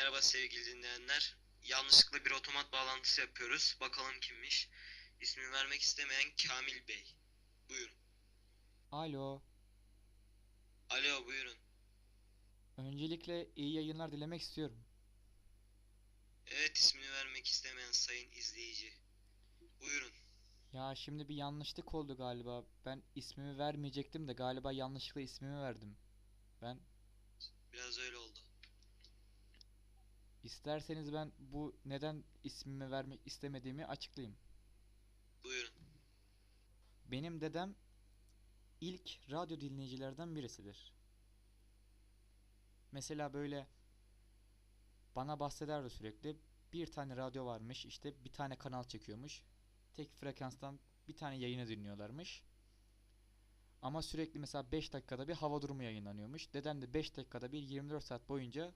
Merhaba sevgili dinleyenler. Yanlışlıkla bir otomat bağlantısı yapıyoruz. Bakalım kimmiş. İsmini vermek istemeyen Kamil Bey. Buyurun. Alo. Alo buyurun. Öncelikle iyi yayınlar dilemek istiyorum. Evet ismini vermek istemeyen sayın izleyici. Buyurun. Ya şimdi bir yanlışlık oldu galiba. Ben ismimi vermeyecektim de galiba yanlışlıkla ismimi verdim. Ben Biraz öyle oldu. İsterseniz ben bu neden ismimi vermek istemediğimi açıklayayım. Buyurun. Benim dedem ilk radyo dinleyicilerden birisidir. Mesela böyle bana bahsederdi sürekli. Bir tane radyo varmış, işte bir tane kanal çekiyormuş. Tek frekanstan bir tane yayını dinliyorlarmış. Ama sürekli mesela 5 dakikada bir hava durumu yayınlanıyormuş. Dedem de 5 dakikada bir 24 saat boyunca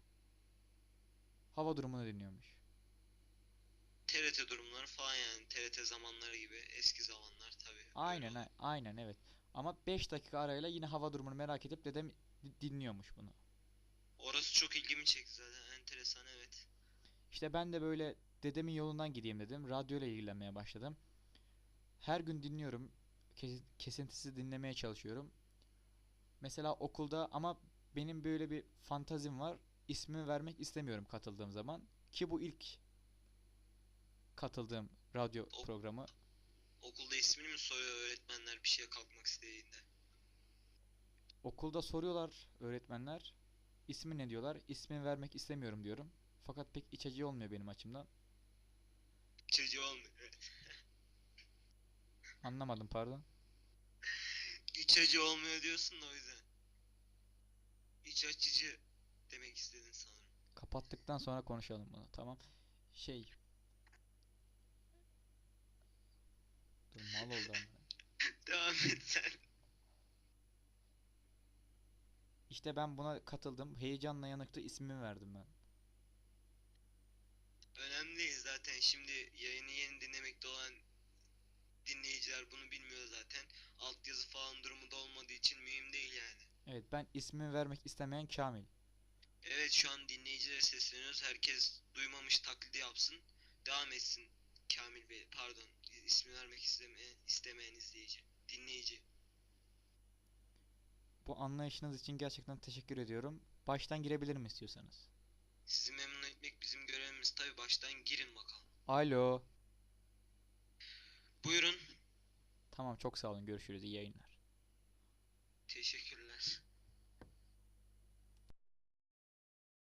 hava durumunu dinliyormuş. TRT durumları falan yani. TRT zamanları gibi. Eski zamanlar tabii. Aynen, ha- aynen evet. Ama 5 dakika arayla yine hava durumunu merak edip dedem di- dinliyormuş bunu. Orası çok ilgimi çekti zaten. Enteresan evet. İşte ben de böyle dedemin yolundan gideyim dedim. Radyoyla ilgilenmeye başladım. Her gün dinliyorum. Kes- kesintisiz dinlemeye çalışıyorum. Mesela okulda ama benim böyle bir fantazim var. İsmimi vermek istemiyorum katıldığım zaman. Ki bu ilk katıldığım radyo O- programı. Okulda ismini mi soruyor öğretmenler bir şeye kalkmak istediğinde? Okulda soruyorlar öğretmenler. İsmi ne diyorlar? İsmini vermek istemiyorum diyorum. Fakat pek iç açıcı olmuyor benim açımdan. Çocuğu olmuyor. Anlamadım pardon. İç acı olmuyor diyorsun da o yüzden. İç açıcı demek istedin sanırım. Kapattıktan sonra konuşalım bunu. Tamam. Şey. Dur mal oldu ama. Devam et sen. İşte ben buna katıldım. Heyecanla yanıktı ismimi verdim ben. Önemli değil zaten. Şimdi yayını yeni dinlemekte olan dinleyiciler bunu bilmiyor zaten. Altyazı falan durumu da olmadığı için mühim değil yani. Evet ben ismimi vermek istemeyen Kamil. Evet şu an dinleyicilere sesleniyoruz. Herkes duymamış taklidi yapsın. Devam etsin Kamil Bey. Pardon ismi vermek istemeyen, istemeyen izleyici. Dinleyici. Bu anlayışınız için gerçekten teşekkür ediyorum. Baştan girebilirim istiyorsanız. Sizi memnun etmek bizim görevimiz. Tabi baştan girin bakalım. Alo. Buyurun. Tamam çok sağ olun. Görüşürüz. İyi yayınlar. Teşekkürler.